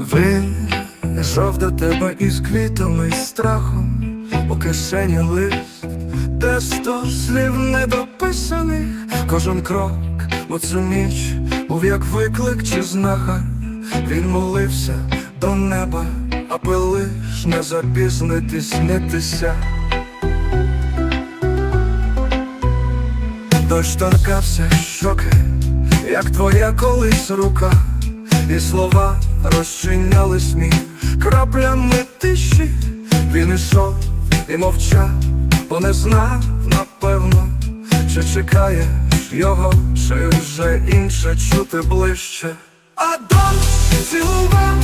Він йшов до тебе із квітами і страхом, у кишені лист, де сто слів недописаних, кожен крок у цю ніч був як виклик чи знахар. Він молився до неба, аби лиш не запізнитись, нитися. Дощ торкався щоки, як твоя колись рука, і слова розчиняли сміх краплями тиші. Він ішов і мовчав, бо не знав, напевно, чи чекаєш його, чи вже інше чути ближче. А дощ цілував,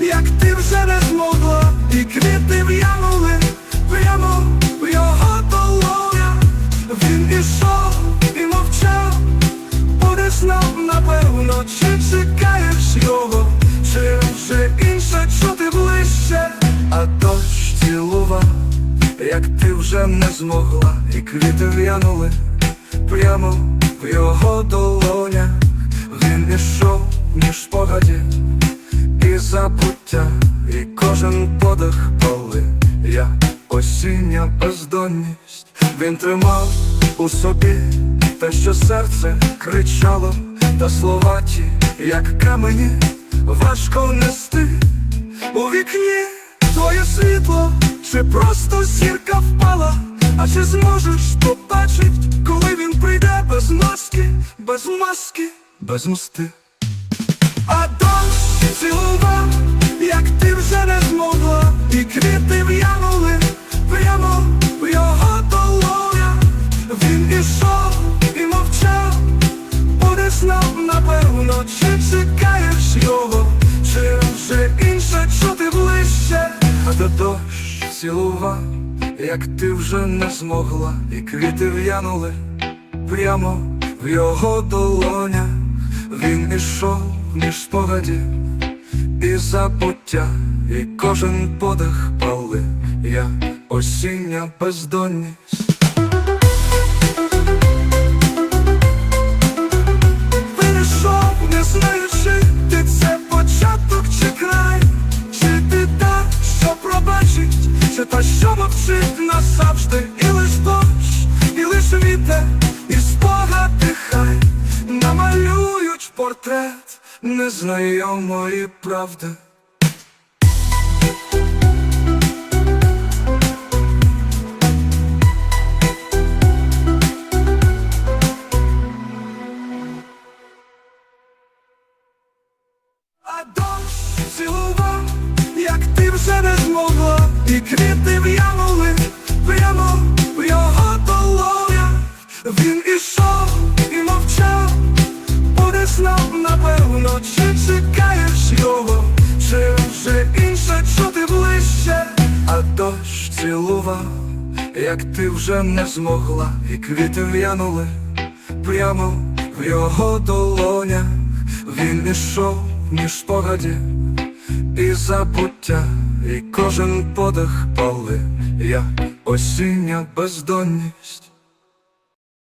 як ти вже не змогла, і квіти в'янули прямо в його долонях. Він ішов чи чекаєш його, чи вже інше чути ближче, а дощ цілував, як ти вже не змогла, і квіти в'янули прямо в його долонях. Він ішов між спогадів і забуття, і кожен подих поли, як осіння бездонність. Він тримав у собі те, що серце кричало, та слова ті, як камені, важко нести у вікні твоє світло, чи просто зірка впала, а чи зможеш побачить, коли він прийде без маски, без маски, без мости. А дощ цілував, як ти вже не змогла, і квіти в'янули прямо напевно, чи чекаєш його, чи вже інше чути ближче, а то дощ цілував, як ти вже не змогла, і квіти в'янули прямо в його долонях. Він ішов між спогадів і забуття, і кожен подих пали, як осіння бездонність. Вітер, і спогади хай намалюють портрет незнайомої правди. А дощ цілував, як ти вже не змогла, і квіти прямо чи чекаєш його, чи вже інше чути ближче, а дощ цілував, як ти вже не змогла, і квіти в'янули прямо в його долонях. Він ішов між спогадів і забуття, і кожен подих пали, як осіння бездонність.